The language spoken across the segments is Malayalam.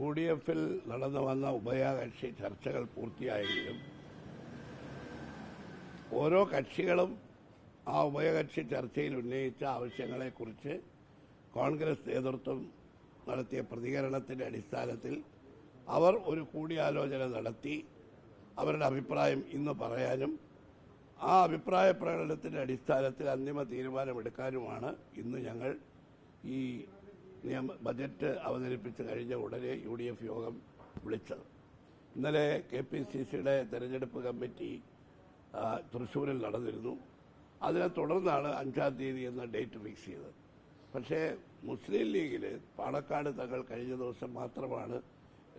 യു ഡി എഫിൽ നടന്നു വന്ന ഉഭയകക്ഷി ചർച്ചകൾ പൂർത്തിയായെങ്കിലും ഓരോ കക്ഷികളും ആ ഉഭയകക്ഷി ചർച്ചയിൽ ഉന്നയിച്ച ആവശ്യങ്ങളെക്കുറിച്ച് കോൺഗ്രസ് നേതൃത്വം നടത്തിയ പ്രതികരണത്തിന്റെ അടിസ്ഥാനത്തിൽ അവർ ഒരു കൂടിയാലോചന നടത്തി. അവരുടെ അഭിപ്രായം ഇന്ന് പറയാനും ആ അഭിപ്രായ പ്രകടനത്തിന്റെ അടിസ്ഥാനത്തിൽ അന്തിമ തീരുമാനമെടുക്കാനുമാണ് ഇന്ന് ഞങ്ങൾ ഈ നിയമ ബജറ്റ് അവതരിപ്പിച്ച് കഴിഞ്ഞ ഉടനെ യു ഡി എഫ് യോഗം വിളിച്ചത്. ഇന്നലെ കെ പി സി സിയുടെ തെരഞ്ഞെടുപ്പ് കമ്മിറ്റി തൃശ്ശൂരിൽ നടന്നിരുന്നു. അതിനെ തുടർന്നാണ് അഞ്ചാം തീയതി എന്ന ഡേറ്റ് ഫിക്സ് ചെയ്തത്. പക്ഷേ മുസ്ലിം ലീഗിൽ പാണക്കാട് തങ്ങൾ കഴിഞ്ഞ ദിവസം മാത്രമാണ്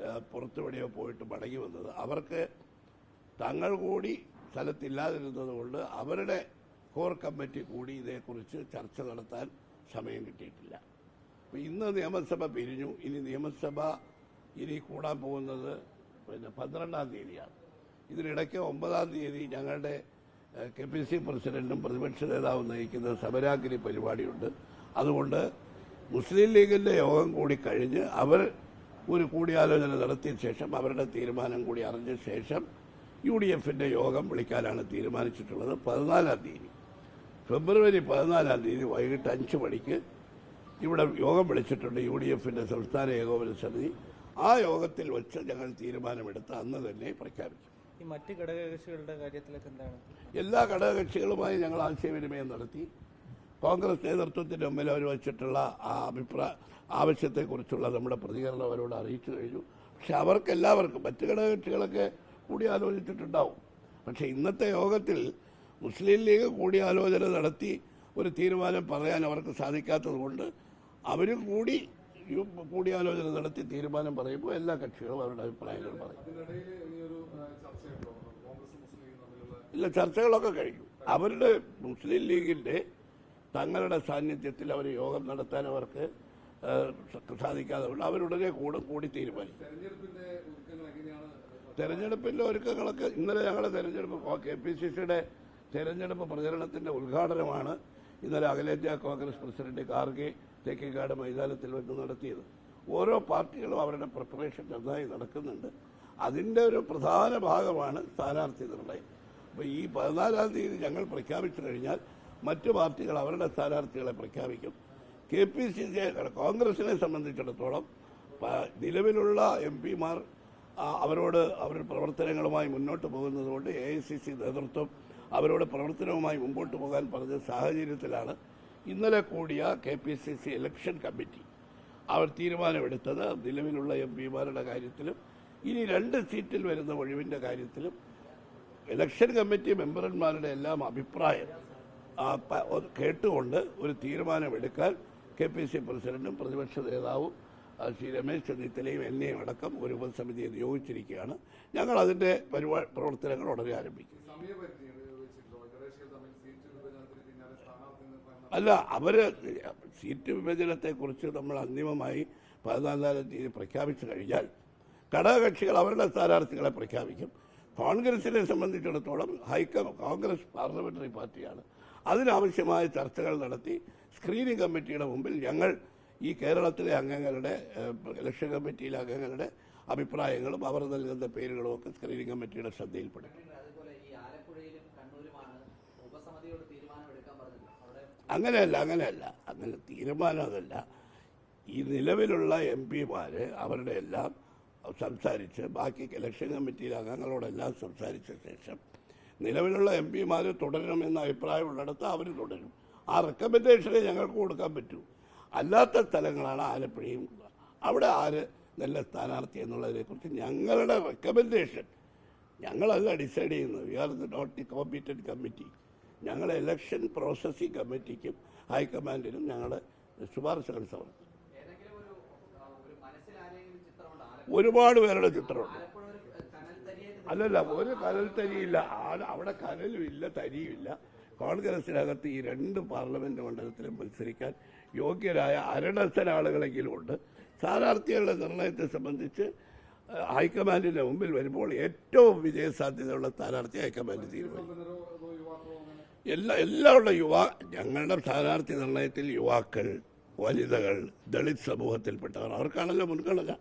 ആ, പുറത്തെവിടെയോ പോയിട്ട് മടങ്ങി വന്നത്. അവർക്ക് തങ്ങൾ കൂടി സ്ഥലത്തില്ലാതിരുന്നത് കൊണ്ട് അവരുടെ കോർ കമ്മിറ്റി കൂടി ഇതേക്കുറിച്ച് ചർച്ച നടത്താൻ സമയം കിട്ടിയിട്ടില്ല. ഇന്ന് നിയമസഭ പിരിഞ്ഞു. ഇനി നിയമസഭ ഇനി കൂടാൻ പോകുന്നത് പിന്നെ പന്ത്രണ്ടാം തീയതിയാണ്. ഇതിനിടയ്ക്ക് ഒമ്പതാം തീയതി ഞങ്ങളുടെ കെ പി സി പ്രസിഡന്റും പ്രതിപക്ഷ നേതാവും നയിക്കുന്ന സമരാഗ്നി പരിപാടിയുണ്ട്. അതുകൊണ്ട് മുസ്ലിം ലീഗിന്റെ യോഗം കൂടി കഴിഞ്ഞ് അവർ ഒരു കൂടിയാലോചന നടത്തിയ ശേഷം അവരുടെ തീരുമാനം കൂടി അറിഞ്ഞ ശേഷം യു ഡി എഫിന്റെ യോഗം വിളിക്കാനാണ് തീരുമാനിച്ചിട്ടുള്ളത്. പതിനാലാം തീയതി. ഫെബ്രുവരി പതിനാലാം തീയതി വൈകിട്ട് അഞ്ച് മണിക്ക് ഇവിടെ യോഗം വിളിച്ചിട്ടുണ്ട് യു ഡി എഫിന്റെ സംസ്ഥാന ഏകോപന സമിതി. ആ യോഗത്തിൽ വെച്ച് ഞങ്ങൾ തീരുമാനമെടുത്ത് അന്ന് തന്നെ പ്രഖ്യാപിക്കും. ഈ മറ്റ് ഘടകകക്ഷികളുടെ കാര്യത്തിലൊക്കെ എന്താണ്? എല്ലാ ഘടകകക്ഷികളുമായി ഞങ്ങൾ ആശയവിനിമയം നടത്തി. കോൺഗ്രസ് നേതൃത്വത്തിന്റെ മുമ്പിൽ അവർ വച്ചിട്ടുള്ള ആ അഭിപ്രായ ആവശ്യത്തെക്കുറിച്ചുള്ള നമ്മുടെ പ്രതികരണം അവരോട് അറിയിച്ചു കഴിഞ്ഞു. പക്ഷെ അവർക്കെല്ലാവർക്കും മറ്റ് ഘടകകക്ഷികളൊക്കെ കൂടിയാലോചിച്ചിട്ടുണ്ടാവും. പക്ഷെ ഇന്നത്തെ യോഗത്തിൽ മുസ്ലിം ലീഗ് കൂടിയാലോചന നടത്തി ഒരു തീരുമാനം പറയാൻ അവർക്ക് സാധിക്കാത്തത് കൊണ്ട് അവരും കൂടി കൂടിയാലോചന നടത്തി തീരുമാനം പറയുമ്പോൾ എല്ലാ കക്ഷികളും അവരുടെ അഭിപ്രായങ്ങൾ പറയും. ഇല്ല ചർച്ചകളൊക്കെ കഴിഞ്ഞു. അവരുടെ മുസ്ലിം ലീഗിന്റെ തങ്ങളുടെ സാന്നിധ്യത്തിൽ അവർ യോഗം നടത്താൻ അവർക്ക് സാധിക്കാതെ അവരുടനെ കൂടും കൂടി തീരുമാനിക്കും. തെരഞ്ഞെടുപ്പിന്റെ ഒരുക്കങ്ങളൊക്കെ ഇന്നലെ ഞങ്ങളുടെ തെരഞ്ഞെടുപ്പ് കെ പി സി സിയുടെ തെരഞ്ഞെടുപ്പ് പ്രചരണത്തിന്റെ ഉദ്ഘാടനമാണ് ഇന്നലെ അഖിലേന്ത്യാ കോൺഗ്രസ് പ്രസിഡന്റ് ഖാർഗെ തേക്കേക്കാട് മൈതാനത്തിൽ വെച്ച് നടത്തിയത്. ഓരോ പാർട്ടികളും അവരുടെ പ്രിപ്പറേഷൻ നന്നായി നടക്കുന്നുണ്ട്. അതിന്റെ ഒരു പ്രധാന ഭാഗമാണ് സ്ഥാനാർത്ഥി നിർണയം. അപ്പോൾ ഈ പതിനാലാം തീയതി ഞങ്ങൾ പ്രഖ്യാപിച്ചു കഴിഞ്ഞാൽ മറ്റു പാർട്ടികൾ അവരുടെ സ്ഥാനാർത്ഥികളെ പ്രഖ്യാപിക്കും. കെ പി സി സി കോൺഗ്രസിനെ സംബന്ധിച്ചിടത്തോളം നിലവിലുള്ള എം പിമാർ അവരോട് അവരുടെ പ്രവർത്തനങ്ങളുമായി മുന്നോട്ട് പോകുന്നതുകൊണ്ട് എ ഐ സി സി നേതൃത്വം അവരോട് പ്രവർത്തനവുമായി മുമ്പോട്ട് പോകാൻ പറഞ്ഞ സാഹചര്യത്തിലാണ് ഇന്നലെ കൂടിയ K P C C election committee അവർ തീരുമാനമെടുത്തത്. നിലവിലുള്ള എം പിമാരുടെ കാര്യത്തിലും ഇനി രണ്ട് സീറ്റിൽ വരുന്ന ഒഴിവിന്റെ കാര്യത്തിലും ഇലക്ഷൻ കമ്മിറ്റി മെമ്പർമാരുടെ എല്ലാം അഭിപ്രായം കേട്ടുകൊണ്ട് ഒരു തീരുമാനമെടുക്കാൻ കെ പി സി പ്രസിഡന്റും പ്രതിപക്ഷ നേതാവും ശ്രീ രമേശ് ചെന്നിത്തലയും എന്നെയും അടക്കം ഒരു ഉപസമിതിയെ നിയോഗിച്ചിരിക്കുകയാണ്. ഞങ്ങൾ അതിന്റെ പരിപാടി പ്രവർത്തനങ്ങൾ ഉടനെ ആരംഭിക്കും. അല്ല അവർ സീറ്റ് വിഭജനത്തെ കുറിച്ച് നമ്മൾ അന്തിമമായി പതിനാലാം തീയതി പ്രഖ്യാപിച്ചു കഴിഞ്ഞാൽ ഘടകകക്ഷികൾ അവരുടെ സ്ഥാനാർത്ഥികളെ പ്രഖ്യാപിക്കും. കോൺഗ്രസിനെ സംബന്ധിച്ചിടത്തോളം ഹൈക്ക കോൺഗ്രസ് പാർലമെന്ററി പാർട്ടിയാണ്. അതിനാവശ്യമായ ചർച്ചകൾ നടത്തി സ്ക്രീനിംഗ് കമ്മിറ്റിയുടെ മുമ്പിൽ ഞങ്ങൾ ഈ കേരളത്തിലെ അംഗങ്ങളുടെ ഇലക്ഷൻ കമ്മിറ്റിയിലെ അംഗങ്ങളുടെ അഭിപ്രായങ്ങളും അവർ നൽകുന്ന പേരുകളും ഒക്കെ സ്ക്രീനിംഗ് കമ്മിറ്റിയുടെ ശ്രദ്ധയിൽപ്പെടും. അങ്ങനെയല്ല അങ്ങനെയല്ല. അങ്ങനെ തീരുമാനം അതല്ല. ഈ നിലവിലുള്ള എം പിമാർ അവരുടെ എല്ലാം സംസാരിച്ച് ബാക്കി ഇലക്ഷൻ കമ്മിറ്റിയിലെ അംഗങ്ങളോടെല്ലാം സംസാരിച്ച ശേഷം നിലവിലുള്ള എം പിമാർ തുടരണമെന്ന അഭിപ്രായമുള്ളിടത്ത് അവർ തുടരും. ആ റെക്കമെൻഡേഷനെ ഞങ്ങൾക്ക് കൊടുക്കാൻ പറ്റൂ. അല്ലാത്ത സ്ഥലങ്ങളാണ് ആലപ്പുഴയും. അവിടെ ആര് നല്ല സ്ഥാനാർത്ഥി എന്നുള്ളതിനെക്കുറിച്ച് ഞങ്ങളുടെ റെക്കമെൻഡേഷൻ ഞങ്ങളല്ല ഡിസൈഡ് ചെയ്യുന്നത്. We are the not the competent committee ഞങ്ങൾ ഇലക്ഷൻ പ്രോസസ്സിംഗ് കമ്മിറ്റിക്കും ഹൈക്കമാൻഡിനും ഞങ്ങൾ ശുപാർശകൾ സമർപ്പിച്ചു ഒരുപാട് പേരുടെ ചിത്രമുണ്ട്. അല്ലല്ല ഒരു കനൽ തരിയില്ല. അവിടെ കനലും ഇല്ല തരിയുമില്ല കോൺഗ്രസിനകത്ത് ഈ രണ്ട് പാർലമെന്റ് മണ്ഡലത്തിലും മത്സരിക്കാൻ യോഗ്യരായ അരഡസൻ ആളുകളെങ്കിലും ഉണ്ട്. സ്ഥാനാർത്ഥികളുടെ നിർണയത്തെ സംബന്ധിച്ച് ഹൈക്കമാൻഡിന്റെ മുമ്പിൽ വരുമ്പോൾ ഏറ്റവും വിജയസാധ്യതയുള്ള സ്ഥാനാർത്ഥി ഹൈക്കമാൻഡ് തീരുമാനിക്കും. സമ്പന്നരോ അതോ യുവാക്കളോ അങ്ങനെ എല്ലാ എല്ലാവരുടെ യുവാ ഞങ്ങളുടെ സ്ഥാനാർത്ഥി നിർണയത്തിൽ യുവാക്കൾ വനിതകൾ ദളിത് സമൂഹത്തിൽപ്പെട്ടവർ അവർക്കാണല്ലോ മുൻഗണന